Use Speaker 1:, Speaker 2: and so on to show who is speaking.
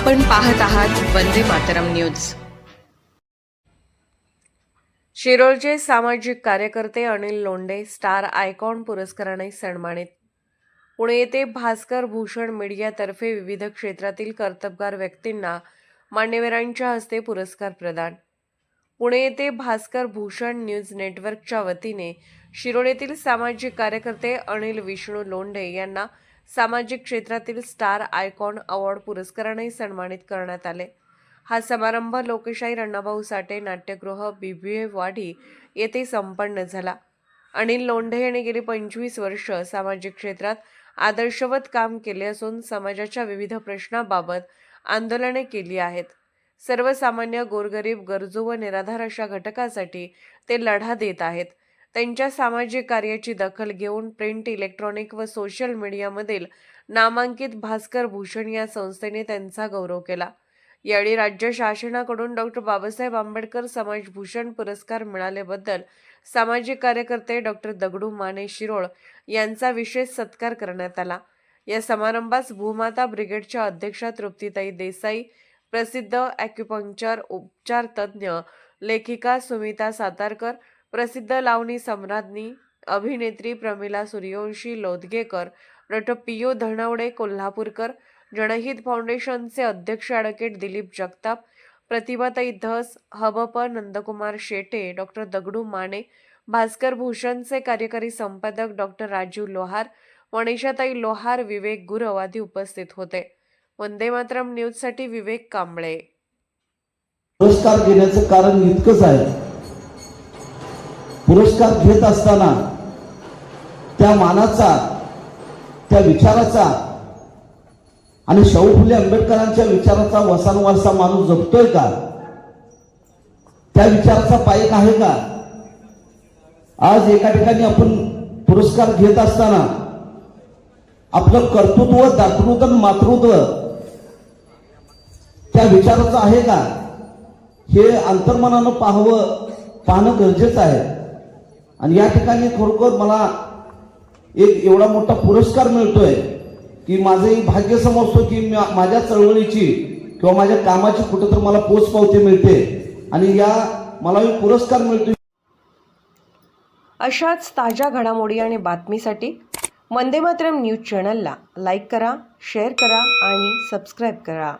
Speaker 1: आपण पाहत आहात वंदे मातरम न्यूज. शिरोळचे सामाजिक कार्यकर्ते अनिल लोंडे स्टार आयकॉन पुरस्काराने सन्मानित. पुणे येथे भास्कर भूषण मीडियातर्फे विविध क्षेत्रातील कर्तबगार व्यक्तींना मान्यवरांच्या हस्ते पुरस्कार प्रदान. पुणे येथे भास्कर भूषण न्यूज नेटवर्कच्या वतीने शिरोळ येथील सामाजिक कार्यकर्ते अनिल विष्णू लोंढे यांना सामाजिक क्षेत्रातील स्टार आयकॉन अवॉर्ड पुरस्काराने सन्मानित करण्यात आले. हा समारंभ लोकशाही अण्णाभाऊ साठे नाट्यगृह बीबीए वाडी येथे संपन्न झाला. अनिल लोंढे यांनी गेली पंचवीस वर्ष सामाजिक क्षेत्रात आदर्शवत काम केले असून समाजाच्या विविध प्रश्नाबाबत आंदोलने केली आहेत. सर्वसामान्य गोरगरीब गरजू व निराधार अशा घटकासाठी ते लढा देत आहेत. त्यांच्या सामाजिक कार्याची दखल घेऊन प्रिंट इलेक्ट्रॉनिक व सोशल मीडियामधील नामांकित भास्कर भूषण या संस्थेने त्यांचा गौरव केला. यावेळी राज्य शासनाकडून डॉक्टर बाबासाहेब आंबेडकर समाजभूषण पुरस्कार मिळाल्याबद्दल सामाजिक कार्यकर्ते डॉक्टर दगडू माने शिरोळ यांचा विशेष सत्कार करण्यात आला. या समारंभास भूमाता ब्रिगेडच्या अध्यक्षा तृप्तीताई देसाई प्रसिद्ध ॲक्युपंक्चर उपचार तज्ज्ञ लेखिका सुमिता सातारकर प्रसिद्ध लावणी सम्राज्ञी अभिनेत्री प्रमिला सूर्यवंशी लोदगेकर नट पियू धनवडे कोल्हापूरकर जनहित फाउंडेशनचे अध्यक्ष ॲडव्होकेट दिलीप जगताप प्रतिभाताई धस हबप नंदकुमार शेटे डॉक्टर दगडू माने भास्कर भूषणचे कार्यकारी संपादक डॉक्टर राजीव लोहार मनीषाताई लोहार विवेक गुरव आदी उपस्थित होते. वंदे मातरम न्यूजसाठी विवेक कांबळे.
Speaker 2: पुरस्कार घेण्याचं कारण इतकंच आहे. पुरस्कार घेत असताना त्या मानाचा त्या विचाराचा आणि शाहू फुले आंबेडकरांच्या विचाराचा वसानुवारसा माणूस जपतोय का? त्या विचाराचा पायक आहे का? आज एका ठिकाणी आपण पुरस्कार घेत असताना आपलं कर्तृत्व दातृत्व मातृत्व त्या विचाराचं आहे का? हे अंतर्मनानं पाहावं पाहणं गरजेचं आहे. आणि या ठिकाणी खरोखर मला एक एवढा मोठा पुरस्कार मिळतोय की माझंही भाग्य समजतो की म्या- माझ्या चळवळीची किंवा माझ्या कामाची कुठेतरी मला पोचपावती मिळते. आणि या मला एक पुरस्कार मिळतोय.
Speaker 1: अशाच ताज्या घडामोडी आणि बातमीसाठी वंदे मातरम न्यूज चॅनलला लाईक करा शेअर करा आणि सबस्क्राईब करा.